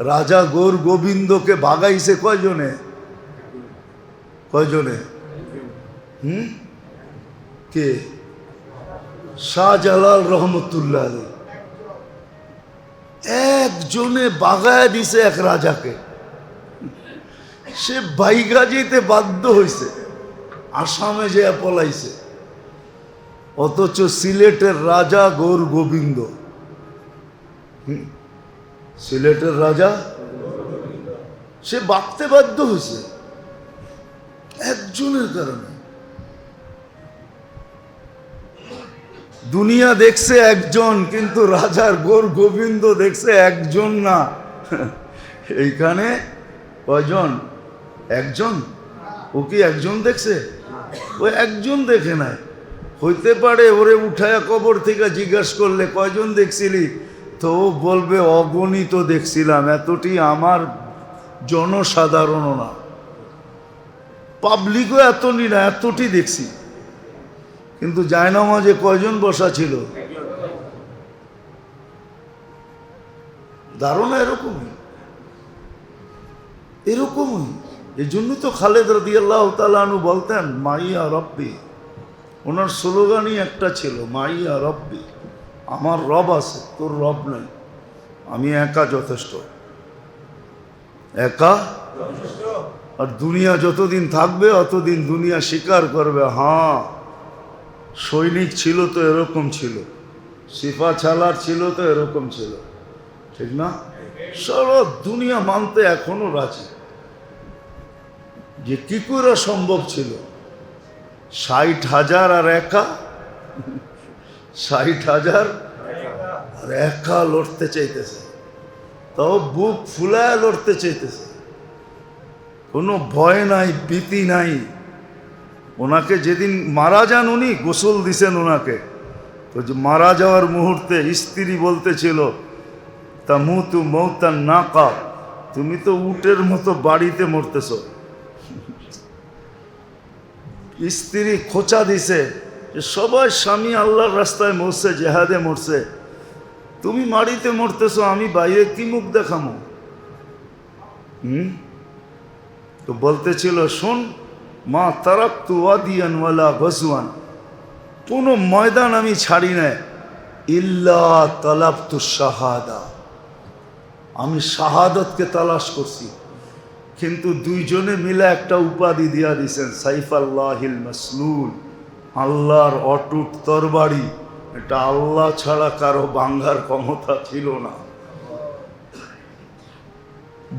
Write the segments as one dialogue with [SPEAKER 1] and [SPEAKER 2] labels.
[SPEAKER 1] রাজা গোর গোবিন্দকে বাগাইছে কয়জনে? কয়জনে? হুম? কে? শাহজালাল রহমতুল্লাহ। একজনে বাগায় দিছে এক রাজাকে। সে বাইগা যেতে বাধ্য হয়েছে আসামে যে পলাইছে। অথচ সিলেটের রাজা গৌর গোবিন্দ। হুম, সিলেটের রাজা, সে বাঁকতে বাধ্য হয়েছে একজনের কারণে। দুনিয়া দেখছে একজন, কিন্তু রাজার গোর গোবিন্দ দেখছে একজন না। এইখানে কয়জন? একজন? ও কি একজন দেখছে? ও একজন দেখে নাই। হইতে পারে ওরে উঠায়া কবর থেকে জিজ্ঞাসা করলে কয়জন দেখছিলি? তো বলবে, অগণিত দেখছিলাম, এতটি আমার জনসাধারণ না। পাবলিকও এত না, এতটি দেখছি। কিন্তু জায়নামাজে কয়জন বসা ছিল? ধারণা এরকমই। এরকমই। এই জন্য তো খালেদ রাদি আল্লাহ তালু বলতেন, মাইয়া রব্বি। ওনার স্লোগানই একটা ছিল, মাইয়া রব্বি। আমার রব আছে, তোর রব নাই। আমি একা যথেষ্ট। একা? আর দুনিয়া যতদিন থাকবে, অতদিন দুনিয়া স্বীকার করবে। হ্যাঁ সৈনিক ছিল তো এরকম ছিল। সিপা ছালার ছিল তো এরকম ছিল। ঠিক না? সারা দুনিয়া মানতে এখনও রাজি। যে কি করে সম্ভব ছিল? ষাট হাজার আর একা? ষাট হাজার আর একা লড়তে চাইতেছে। তাও বুক ফুলায় লড়তে চাইতেছে। কোনো ভয় নাই, ভীতি নাই। ওনাকে যেদিন মারা যান উনি, গোসল দিছেন ওনাকে। তো যে মারা যাওয়ার মুহূর্তে স্ত্রী বলতেছিল, তা মুতু মৌতান না কা তুমি তো উটের মতো বাড়িতে মরতেছ। স্ত্রী খোঁচা দিছে সবাই স্বামী আল্লাহর রাস্তায় মরছে, জেহাদে মরছে। তুমি মাড়িতে মরতেছো, আমি বাইরে কি মুখ দেখামো? হুম? তো বলতেছিল শোন, মা তারাক তু ওয়াদিয়ান ওয়ালা গজওয়ান কোনো ময়দান আমি ছাড়ি না ইল্লা তালাব তু শাহাদা। আমি শাহাদতকে তালাশ করছি। কিন্তু দুইজনে মিলে একটা উপাধি দিয়া দিছেন সাইফ আল্লাহিল মাসলুল। আল্লাহর অটুট তরবারি, এটা আল্লাহ ছাড়া কারও বাঙ্গার ক্ষমতা ছিল না।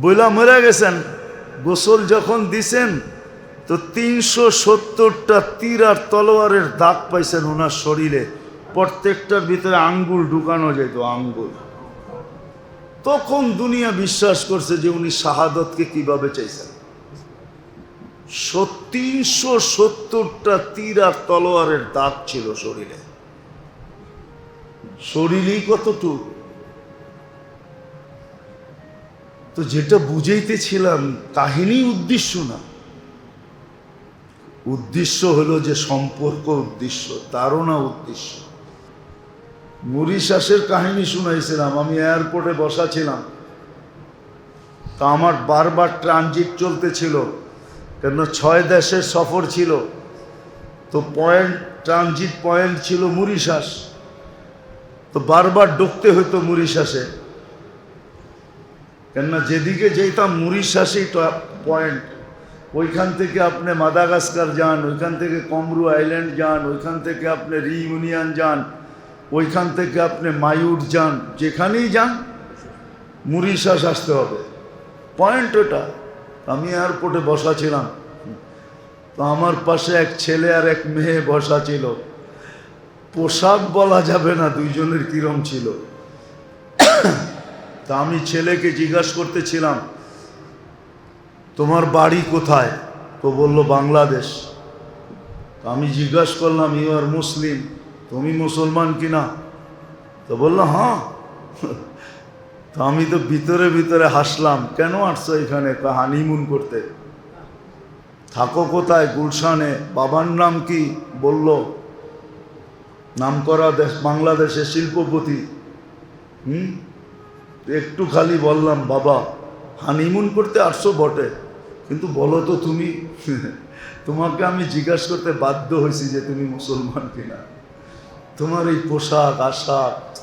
[SPEAKER 1] বইলা মরে গেছেন, গোসল যখন দিছেন, তো তিনশো সত্তরটা তীর আর তলোয়ারের দাগ পাইছেন ওনার শরীরে। প্রত্যেকটার ভিতরে আঙ্গুল ঢুকানো যেত, আঙ্গুল। তখন দুনিয়া বিশ্বাস করছে যে উনি শাহাদতকে কীভাবে চাইছেন। তিনশো সত্তরটা তীর আর তলোয়ারের দাগ ছিল শরীরে। শরীরই কতটুকু? তো যেটা বুঝাইতেছিলাম, কাহিনী উদ্দেশ্য না। উদ্দেশ্য হলো যে সম্পর্ক উদ্দেশ্য তারও না উদ্দেশ্য মরিশাসের কাহিনী শুনাইছিলাম, আমি এয়ারপোর্টে বসা ছিলাম। তা আমার বারবার ট্রানজিট চলতেছিল। কেন ছয় দেশের সফর ছিল। তো পয়েন্ট ট্রানজিট পয়েন্ট ছিল মুরিশাস। তো বারবার ঢুকতে হতো মরিশাসে। কেননা যেদিকে যেতাম মরিশাসেই পয়েন্ট ওইখান থেকে আপনি মাদাগাস্কার যান, ওইখান থেকে কমরু আইল্যান্ড যান, ওইখান থেকে আপনি রিইউনিয়ন যান, ওইখান থেকে আপনি মায়ুর যান, যেখানেই যান, মুরিশাস আসতে হবে। পয়েন্ট ওটা। আমি এয়ারপোর্টে বসা ছিলাম। তো আমার পাশে এক ছেলে আর এক মেয়ে বসা ছিল। পোশাক বলা যাবে না, দুইজনের কিরম ছিল। তা আমি ছেলেকে জিজ্ঞাসা করতেছিলাম, তোমার বাড়ি কোথায়? তো বলল, বাংলাদেশ। তো আমি জিজ্ঞাসা করলাম ইউ আর মুসলিম তুমি মুসলমান কিনা? তো বলল হ্যাঁ। তো আমি তো ভিতরে ভিতরে হাসলাম, কেন আসছো এখানে? হানিমুন করতে? থাকো কোথায়? গুলশানে। বাবার নাম কি? বলল নাম করা দেশ, বাংলাদেশের শিল্পপতি। হুম? একটু খালি বললাম, বাবা হানিমুন করতে আসছো বটে। কিন্তু বলো তো তুমি, তোমাকে আমি জিজ্ঞাসা করতে বাধ্য হয়েছি যে তুমি মুসলমান কিনা। তোমার এই পোশাক, আশাক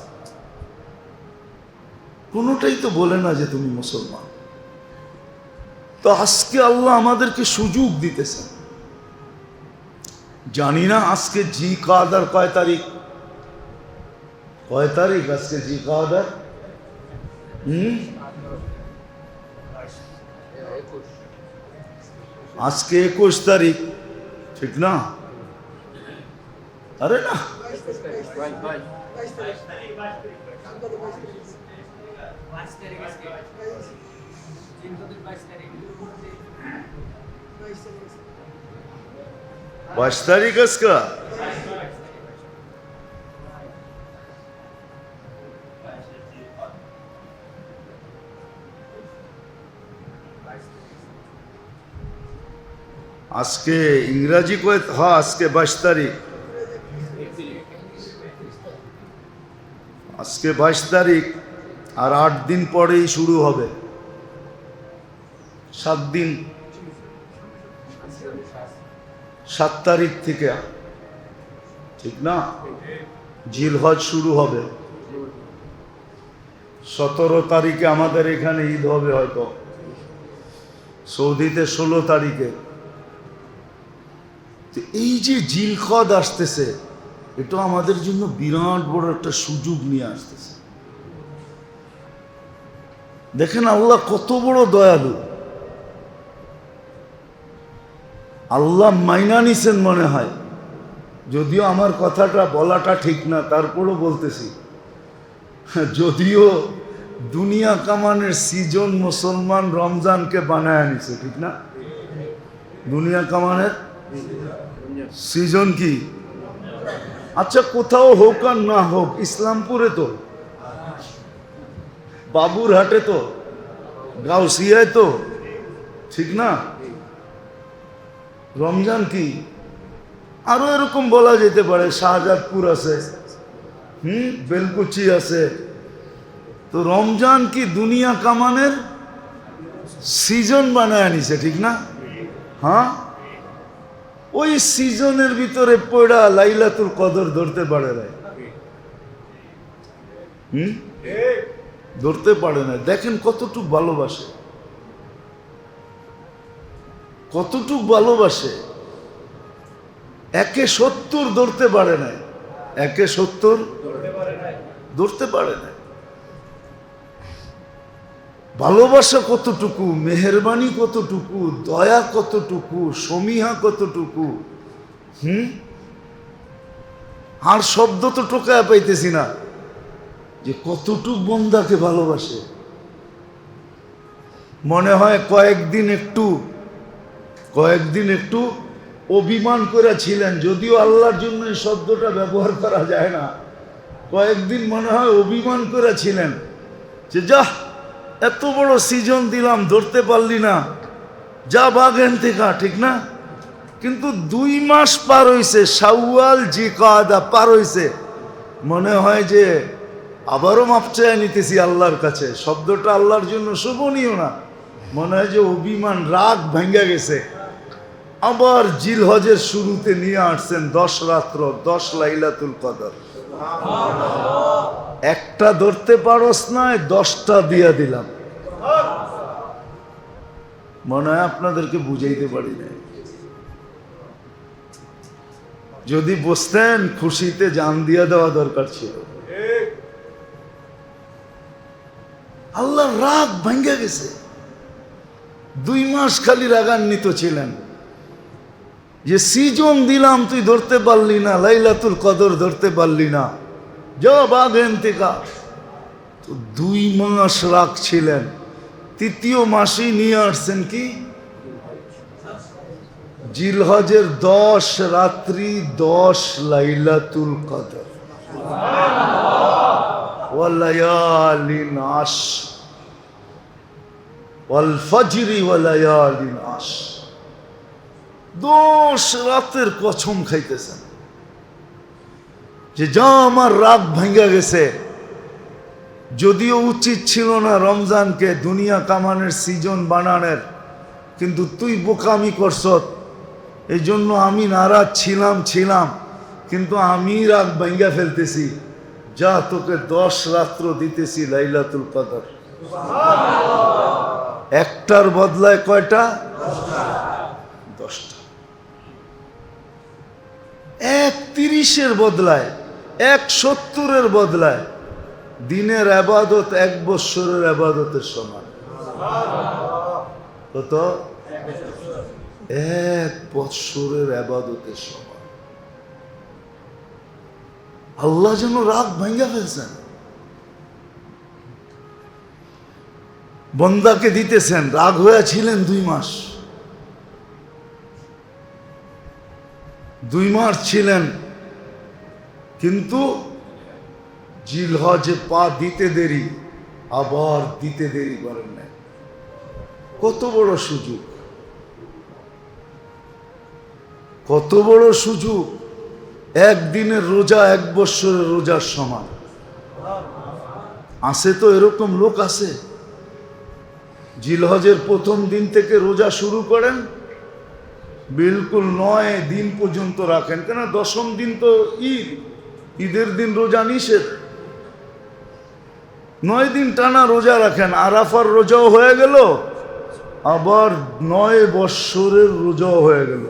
[SPEAKER 1] কোনোটাই তো বলে না যে তুমি মুসলমান। তো আজকে আল্লাহ আমাদেরকে সুযোগ দিতেছেন। জানি না আজকে জি কাদার কয় তারিখ? কয় তারিখ আজকে জি কাদার? হুম? আজকে একুশ তারিখ, ঠিক না? আরে না।
[SPEAKER 2] বাইশ তারিখ আজকে বাইশ তারিখ
[SPEAKER 1] বাইশ তারিখ আজকে আজকে ইংরাজি কয়ে হ্যাঁ আজকে বাইশ তারিখ। আজকে বাইশ তারিখ। আর আট দিন পরেই শুরু হবে। সাত দিন। সাত তারিখ থেকে। ঠিক না? জিলহজ শুরু হবে। সতেরো তারিখে আমাদের এখানে ঈদ হবে হয়তো। সৌদিতে ষোলো তারিখে। তো এই যে জিলখদ আসতেছে, এটা আমাদের জন্য বিরাট বড় একটা সুযোগ নিয়ে আসতেছে। দেখেন আল্লাহ কত বড় দয়ালু। আল্লাহ মাইনা নিছেন মনে হয়। যদিও আমার কথাটা বলাটা ঠিক না, তারপরও বলতেছি। যদিও দুনিয়া কামানের সিজন মুসলমান রমজানকে বানায় আনিছে, ঠিক না? দুনিয়া কামানের সিজন কি? আচ্ছা কোথাও হোক আর না হোক, ইসলামপুরে তো। বাবুরহাটে তো, গাউসিয়ায় তো, ঠিক না? রমজান কি? আরও এরকম বলা যেতে পারে, শাহজাদপুর আছে, হুম, বেলকুচি আছে। তো রমজান কি দুনিয়া কামানের সিজন বানায় আনিছে, ঠিক না? হ্যাঁ? ওই সিজনের ভিতরে পড়া লাইলাতুল কদর ধরতে পারে হুম? ধরতে পারে না। দেখেন কতটুক ভালোবাসে। কতটুক ভালোবাসে। একে সত্তর ধরতে পারে না একে সত্তর ধরতে পারে না ভালোবাসা কতটুকু, মেহরবানি কতটুকু, দয়া কতটুকু, সমীহা কতটুকু, হুম? আর শব্দ তো টোকায় পাইতেছি না। যে কতটুক বন্দাকে ভালোবাসে। মনে হয় কয়েকদিন একটু কয়েকদিন একটু অভিমান করে ছিলেন যদিও আল্লাহর জন্য এই শব্দটা ব্যবহার করা যায় না। কয়েকদিন মনে হয় অভিমান করে ছিলেন যে যা, এত বড় সিজন দিলাম, ধরতে পারলি না। যা বাগেন থেকে, ঠিক না? কিন্তু দুই মাস পার হইছে সাউয়াল জি কাদা পার হইছে। মনে হয় যে আবারও মাপ চেয়ে নিতেছি আল্লাহর কাছে। শব্দটা আল্লাহর জন্য শোভনীয় না। মনে হয় যে অভিমান, রাগ ভেঙে গেছে। আবার জিল হজের শুরুতে নিয়ে আসছেন দশ রাত্র, দশ লাইলাতুল কদর। একটা ধরতে পারস নয় দশটা দিয়া দিলাম। মনে হয় আপনাদেরকে বুঝাইতে পারি না যদি বসতেন খুশিতে জান দিয়া দেওয়া দরকার ছিল। আল্লাহ রাগ ভেঙে গেছে। দুই মাস খালি রাগান্বিত ছিলেন। যে সিজন দিলাম, তুই ধরতে পারলি না, লাইলাতুল কদর ধরতে পারলি না। যা তো দুই মাস রাগ ছিলেন। তৃতীয় মাসেই নিয়ে আসছেন কি? জিলহজের দশ, রাত্রি দশ, লাইলাতুল কদর। ওয়ালায়ালিন আশ ওয়াল ফজরি ওয়ালায়ালিন আশ দশ রাতের কছম খাইতেছেন। যে যা আমার রাগ ভেঙে গেছে, যদিও উচিত ছিল না রমজানকে দুনিয়া কামানের সিজন বানানের, কিন্তু তুই বোকামি করছত এই জন্য আমি নারাজ ছিলাম ছিলাম, কিন্তু আমি রাগ ভাঙ্গা ফেলতেছি। যা তোকে দশ রাত্র দিতেছি লাইলাতুল কাদার। একটার বদলায় কয়টা? দশটা। এক তিরিশের বদলায়, এক সত্তরের বদলায়। দিনের আবাদত এক বৎসরের আবাদতের সমান। কত? এক বৎসরের আবাদতের সমান। আল্লাহ যেন রাগ ভাঙ্গা ফেলছেন। বন্দাকে দিতেছেন, রাগ হয়ে ছিলেন দুই মাস। দুই মাস ছিলেন, কিন্তু জিলহজে পা দিতে দেরি, আবার দিতে দেরি করেন না কত বড় সুযোগ। কত বড় সুযোগ। একদিনের রোজা, এক বৎসরের রোজার সমান। আছে তো এরকম লোক আছে? জিলহজের প্রথম দিন থেকে রোজা শুরু করেন, বিলকুল নয় দিন পর্যন্ত রাখেন। কেন? দশম দিন তো ঈদ। ঈদের দিন রোজা নিষেধ। নয় দিন টানা রোজা রাখেন। আরাফার রোজাও হয়ে গেল, আবার নয় বৎসরের রোজাও হয়ে গেল।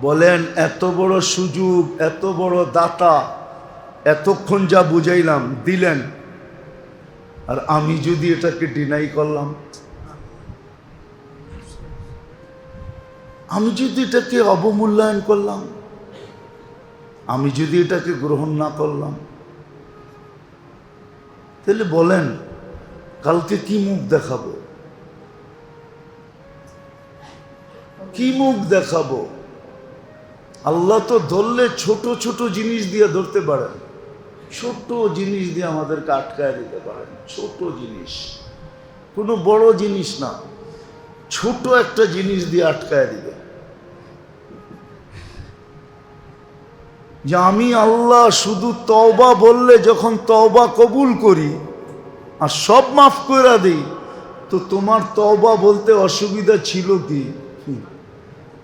[SPEAKER 1] বলেন, এত বড় সুযোগ, এত বড় দাতা, এতক্ষণ যা বুঝাইলাম, দিলেন। আর আমি যদি এটাকে ডিনাই করলাম, আমি যদি এটাকে অবমূল্যায়ন করলাম, আমি যদি এটাকে গ্রহণ না করলাম, তাহলে বলেন, কালকে কি মুখ দেখাবো? কি মুখ দেখাবো? আল্লাহ তো ধরলে ছোট ছোট জিনিস দিয়ে ধরতে পারেন। ছোট জিনিস দিয়ে আমাদেরকে আটকায় দিতে পারেন। ছোট জিনিস। কোনো বড় জিনিস না। ছোট একটা জিনিস দিয়ে আটকায় দিবে। যে আমি আল্লাহ শুধু তওবা বললে যখন তওবা কবুল করি আর সব মাফ করে দিই, তো তোমার তওবা বলতে অসুবিধা ছিল কি।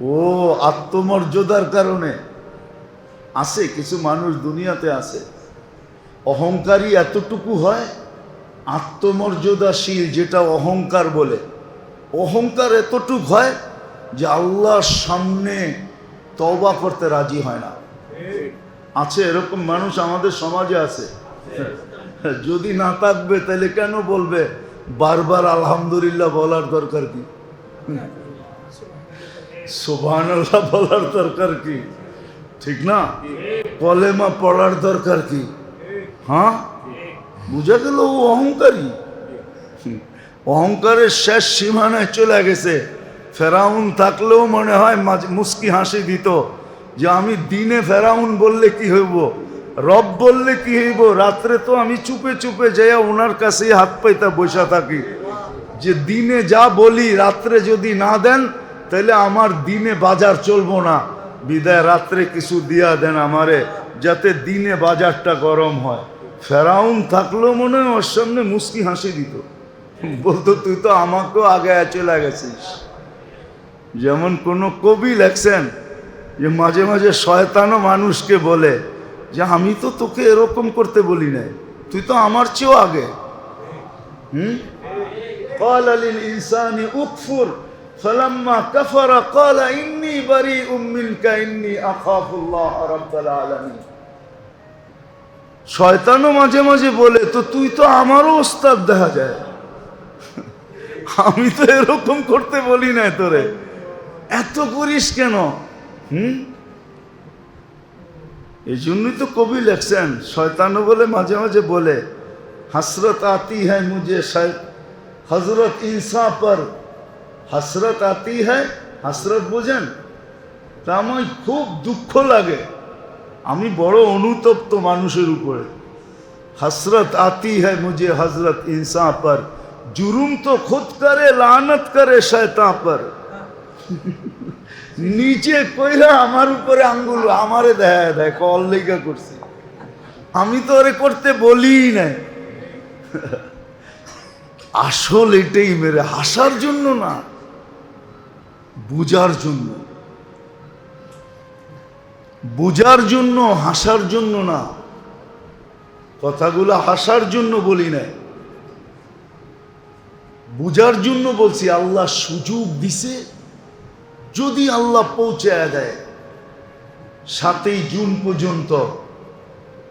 [SPEAKER 1] ও, আত্মমর্যাদার কারণে। আছে, কিছু মানুষ দুনিয়াতে আছে। অহংকারী এতটুকু হয়, আত্মমর্যাদাশীল যেটা অহংকার বলে। অহংকার এতটুক হয় যে আল্লাহর সামনে তবা করতে রাজি হয় না। আছে, এরকম মানুষ আমাদের সমাজে আছে। যদি না থাকবে, তাহলে কেন বলবে, বারবার আলহামদুলিল্লাহ বলার দরকার কি? সোভান বলার দরকার কি? ঠিক না? কলেমা পড়ার দরকার কি? হ্যাঁ? বুঝা গেল ও অহংকারী। অহংকারের শেষ সীমানায় চলে গেছে। ফেরাউন থাকলেও মনে হয় মুস্কি হাসি দিত যে আমি দিনে ফেরাউন বললে কি হইব? রব বললে কি হইব? রাত্রে তো আমি চুপে চুপে যাইয়া ওনার কাছেই হাত পাইতা বসা থাকি। যে দিনে যা বলি, রাত্রে যদি না দেন তাহলে আমার দিনে বাজার চলবো না বিদায় রাত্রে কিছু দিয়া দেন আমারে যাতে দিনে বাজারটা গরম হয় ফেরাউন থাকলেও মনে হয় ওর সামনে মুস্কি হাসি দিত বলতো তুই তো আমাকেও আগে চলে গেছিস যেমন কোনো কবি লেখছেন যে মাঝে মাঝে শয়তানও মানুষকে বলে যে আমি তো তোকে এরকম করতে বলি নাই তুই তো আমার চেয়েও আগে হুম قال للإنسان أكفر فلما كفر قال إني بريء منك, إني أخاف الله رب العالمين. শয়তানও মাঝে মাঝে বলে, তো তুই তো আমারও ওস্তাদ দেখা যায়। আমি তো এরকম করতে বলি না তোরে। এত করিস কেন? হুম? এই জন্যই তো কবি লেখছেন, শয়তানও বলে, মাঝে মাঝে বলে, হাসরত আতি হ্যাঁ মুঝে হজরত ইনসা পর হাসরত আতি হ্যায় হাসরত বোঝেন। তা আমার খুব দুঃখ লাগে। আমি বড় অনুতপ্ত মানুষের উপরে। হাসরত আতি হ্যায় মুঝে হজরত ইনসা পর। জুরুম তো খুদ করে লানত করে শেতা পর। নিচে কইরা আমার উপরে আঙ্গুল আমারে দেখা দেয় কল লেখা করছি। আমি তো ওরে করতে বলি নাই। আসল এটাই মেরে হাসার জন্য না। বুঝার জন্য। বুঝার জন্য, হাসার জন্য না। কথাগুলো হাসার জন্য বলি নাই। বুঝার জন্য বলছি, আল্লাহ সুযোগ দিছে, যদি আল্লাহ পৌঁছায় দেয়। সাতই জুন পর্যন্ত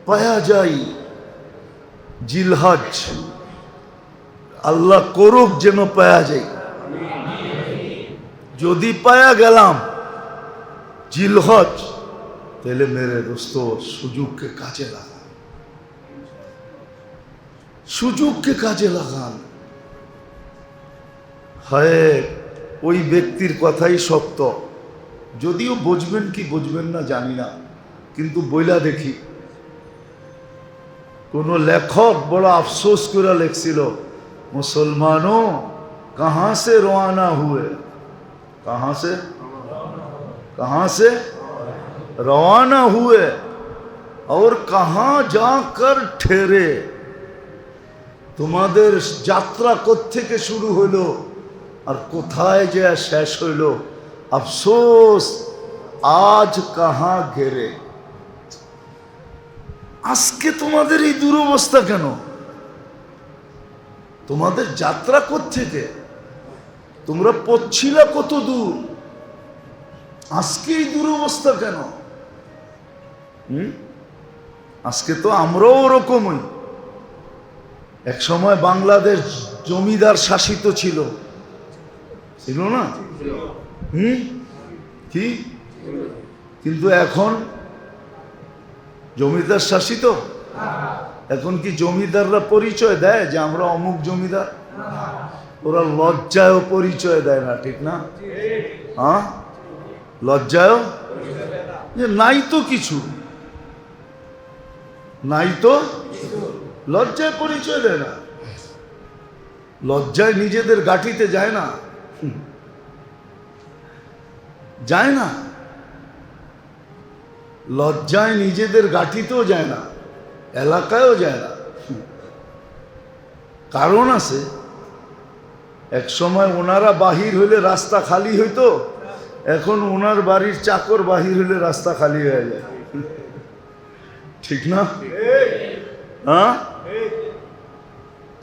[SPEAKER 1] পায়া যায় জিলহজ। আল্লাহ করুক যেন পায়া যায়। যদি পায়া গেলাম জিলহজ তাহলে মেরে দোস্ত, সুযোগকে কাজে লাগান। সুযোগকে কাজে লাগান। হয়, ওই ব্যক্তির কথাই সত্য। যদিও বুঝবেন কি বুঝবেন না, জানি না। কিন্তু বইলা দেখি, কোনো লেখক বড় আফসোস করে লেখছিল, মুসলমানও কাহা সে রোয়ানা হুয়ে? कहाँ से कहाँ से रवाना हुए और कहाँ जाकर ठहरे তোমাদের যাত্রা থেকে শুরু হইলো আর কোথায় যে শেষ হইল আফসোস আজ কাহা ঘেরে আজকে তোমাদের এই দুরবস্থা কেন তোমাদের যাত্রা থেকে তোমরা পড়ছিলা কত দূর? আজকে এই দুরবস্থা কেন? আজকে তো আমরাও ওরকমই। এক সময় বাংলাদেশ জমিদার শাসিত ছিল। ছিল না? হুম? কি? কিন্তু এখন জমিদার শাসিত? এখন কি জমিদাররা পরিচয় দেয় যে আমরা অমুক জমিদার? ওরা লজ্জায়ও পরিচয় দেয় না, ঠিক না? হ্যাঁ? লজ্জায়ও? যে নাই তো কিছু। নাই তো? লজ্জায় পরিচয় দেয় না। লজ্জায় নিজেদের গাঠিতে যায় না। যায় না। লজ্জায় নিজেদের গাঠিতেও যায় না। এলাকায়ও যায় না। কারণ আছে এক সময় ওনারা বাহির হইলে রাস্তা খালি হইতো, এখন ওনার বাড়ির চাকর বাহির হইলে রাস্তা খালি হয়ে যায়। ঠিক না? হ্যাঁ?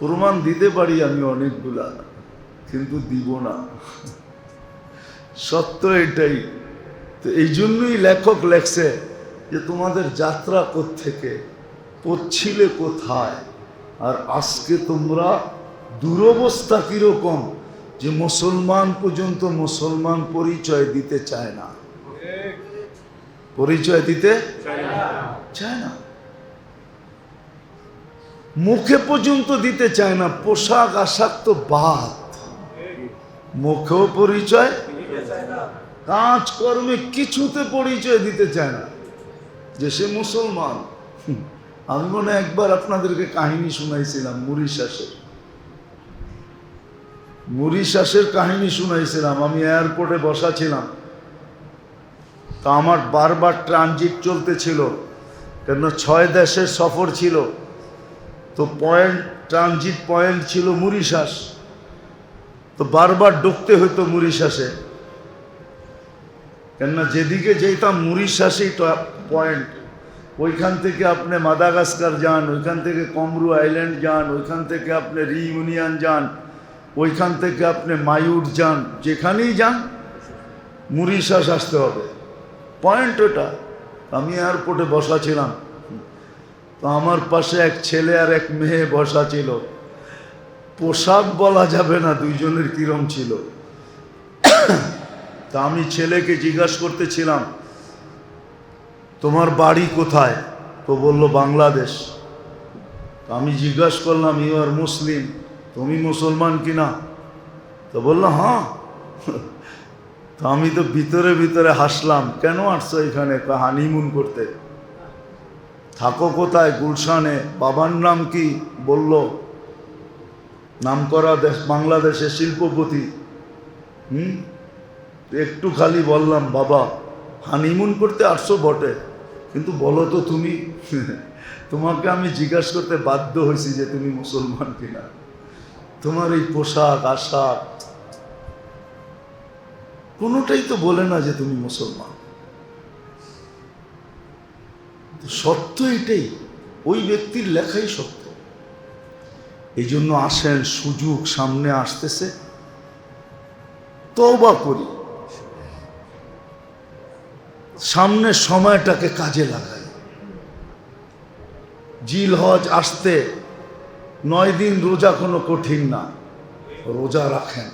[SPEAKER 1] প্রমাণ দিতে পারি আমি অনেকগুলা, কিন্তু দিব না। সত্য এটাই। তো এই জন্যই লেখক লেখছে যে তোমাদের যাত্রা থেকে পড়ছিলে কোথায়, আর আজকে তোমরা দুরবস্থা কীরকম যে মুসলমান পর্যন্ত মুসলমান পরিচয় দিতে চায় না? পরিচয় দিতে চায় না। মুখে পর্যন্ত দিতে চায় না, পোশাক আশাক তো বাদ। মুখেও পরিচয় কাজ কর্মে কিছুতে পরিচয় দিতে চায় না। যে সে মুসলমান। আমি মনে একবার আপনাদেরকে কাহিনী শুনাইছিলাম মুরিশাসের মুরিশাসের কাহিনী শুনাইছিলাম, আমি এয়ারপোর্টে বসা ছিলাম তা আমার বারবার ট্রানজিট চলতেছিল কেন ছয় দেশের সফর ছিল। তো পয়েন্ট ট্রানজিট পয়েন্ট ছিল মুরিশাস। তো বারবার ঢুকতে হতো মুরিশাসে। কেননা যেদিকে যেতাম মুরিশাসেই পয়েন্ট ওইখান থেকে আপনি মাদাগাস্কার যান, ওইখান থেকে কমরু আইল্যান্ড যান, ওইখান থেকে আপনি রিইউনিয়ন যান। ওইখান থেকে আপনি মায়ুর যান, যেখানেই যান মুরিশাস আসতে হবে। পয়েন্ট ওটা আমি এয়ারপোর্টে বসা ছিলাম। তো আমার পাশে এক ছেলে আর এক মেয়ে বসা ছিল। পোশাক বলা যাবে না, দুইজনের কিরম ছিল। তা আমি ছেলেকে জিজ্ঞাসা করতেছিলাম তোমার বাড়ি কোথায়? তো বলল, বাংলাদেশ। আমি জিজ্ঞাসা করলাম ইউ আর মুসলিম তুমি মুসলমান কিনা? তো বলল হ্যাঁ। তো আমি তো ভিতরে ভিতরে হাসলাম, কেন আসছো এখানে? হানিমুন করতে? থাকো কোথায়? গুলশানে। বাবার নাম কি? বলল নাম করা দেশ, বাংলাদেশের শিল্পপতি। হুম? একটু খালি বললাম, বাবা হানিমুন করতে আসছো বটে। কিন্তু বলো তো তুমি, তোমাকে আমি জিজ্ঞাসা করতে বাধ্য হয়েছি যে তুমি মুসলমান কিনা। তোমার এই পোশাক, আশাক, কোনোটাই তো বলে না যে তুমি মুসলমান। সত্য এটাই, ওই ব্যক্তির লেখাই সত্য। এই জন্য আসেন, সুযোগ সামনে আসতেছে। তওবা করি। সামনের সময়টাকে কাজে লাগাই। জিল হজ আসতে নয় দিন রোজা কোনো কঠিন না, রোজা রাখেন।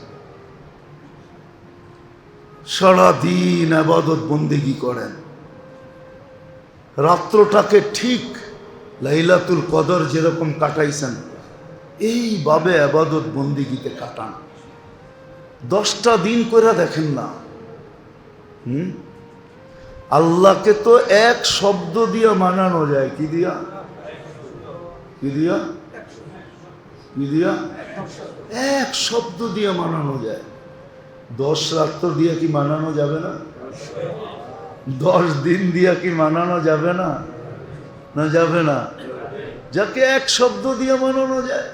[SPEAKER 1] সারাদিন আবাদত বন্দিগি করেন। রাত্রটাকে ঠিক লাইলাতুল কদর যেরকম কাটাইছেন, এইভাবে আবাদত বন্দিগিতে কাটান। দশটা দিন করে দেখেন না। হুম? আল্লাহকে তো এক শব্দ দিয়া মানানো যায়, কি দিয়া? কি দিয়া? এক শব্দ দিয়ে মানানো যায়। দশ রাত্র দিয়ে কি মানানো যাবে না? দশ দিন দিয়া কি মানানো যাবে না? না যাবে না। যাকে এক শব্দ দিয়ে মানানো যায়।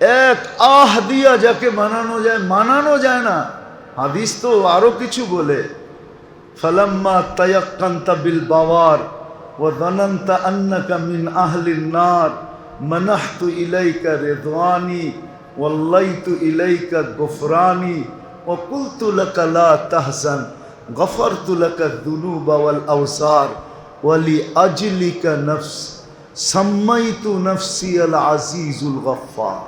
[SPEAKER 1] এক আহ দিয়া যাকে মানানো যায় মানানো যায় না। হাদিস তো আরও কিছু বলে, ফালাম্মা তায়াক্কান্তা বিল বাওয়ার وظننت أنك من أهل النار منحت إليك رضواني والليت إليك غفراني وقلت لك لا تحزن غفرت لك الذنوب والأوسار ولأجلك نفس سميت نفسي العزيز الغفار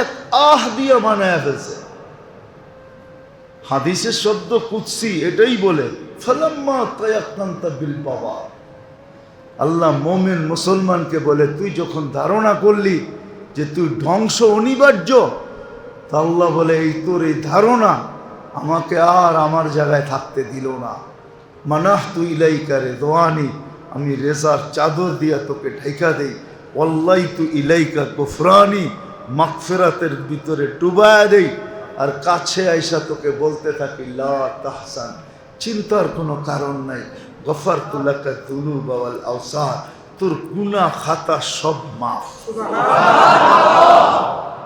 [SPEAKER 1] এক আহ দিয়ে মানায় ফেলছে হাদিসের শব্দ কুৎসি এটাই বলে, ফালাম্মা বাবা। আল্লাহ মোমেন মুসলমানকে বলে, তুই যখন ধারণা করলি যে তুই ধ্বংস অনিবার্য, তা আল্লাহ বলে, এই তোর এই ধারণা আমাকে আর আমার জায়গায় থাকতে দিল না। মানাহ তুই ইলাইকারে দোয়ানি আমি রেজার চাদর দিয়া তোকে ঢেকা দেই। অল্লাই তু ইলাইকা গোফরানি মাকফেরাতের ভিতরে ডুবায়া দেই। আর কাছে আইসা তোকে বলতে থাকি লা তাহসান চিন্তার কোনো কারণ নাই। গফার তুলাকা তুলু বাওয়াল আওসার তোর গুনা খাতা সব মাফ।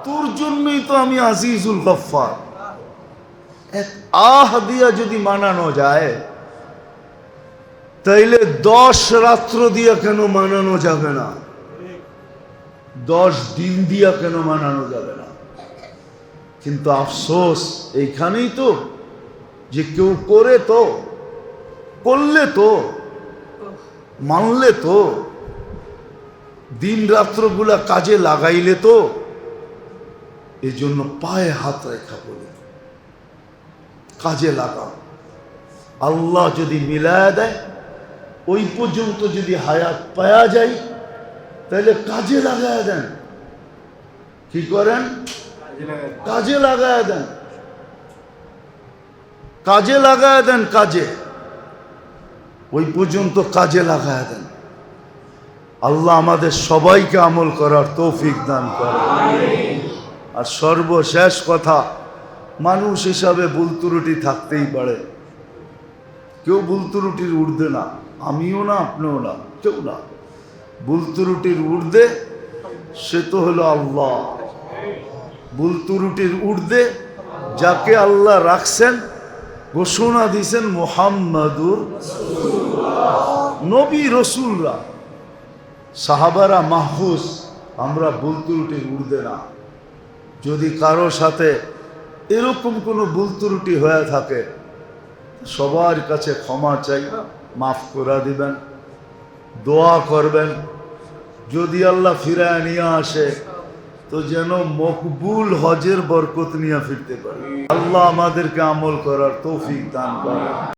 [SPEAKER 1] তোর জন্যই তো আমি আজিজুল গফার। এক আহ দিয়া যদি মানানো যায় তাইলে দশ রাত্র দিয়া কেন মানানো যাবে না? দশ দিন দিয়া কেন মানানো যাবে না? কিন্তু আফসোস এইখানেই তো যে কেউ করে তো, করলে তো, মানলে তো দিন রাত্রগুলা কাজে লাগাইলে তো এই জন্য পায়ে হাত রেখা বলে। কাজে লাগাও। আল্লাহ যদি মিলায় দেয়, ওই পর্যন্ত যদি হায়াত পাওয়া যায়, তাহলে কাজে লাগায় দেন। কি করেন? কাজে লাগায় দেন। কাজে লাগায় দেন কাজে। ওই পর্যন্ত কাজে লাগায় দেন। আল্লাহ আমাদের সবাইকে আমল করার তৌফিক দান করে আর সর্বশেষ কথা, মানুষ হিসাবে ভুল ত্রুটি থাকতেই পারে। কেউ ভুল ত্রুটির উর্ধে না, আমিও না, আপনিও না, কেউ না। ভুল ত্রুটির উর্ধে সে তো হলো আল্লাহ। ভুল ত্রুটির উর্ধে যাকে আল্লাহ রাখছেন, ঘোষণা দিয়েছেন মোহাম্মদুর নবী রসুলরা। সাহাবারা মাহফুজ, আমরা ভুল ত্রুটির উর্ধে না। যদি কারও সাথে এরকম কোনো ভুল ত্রুটি হয়ে থাকে, সবার কাছে ক্ষমা চাই মাফ করে দিবেন, দোয়া করবেন। যদি আল্লাহ ফিরায় নিয়ে আসে তো যেন মকবুল হজের বরকত নিয়ে ফিরতে পারে। আল্লাহ আমাদেরকে আমল করার তৌফিক দান করে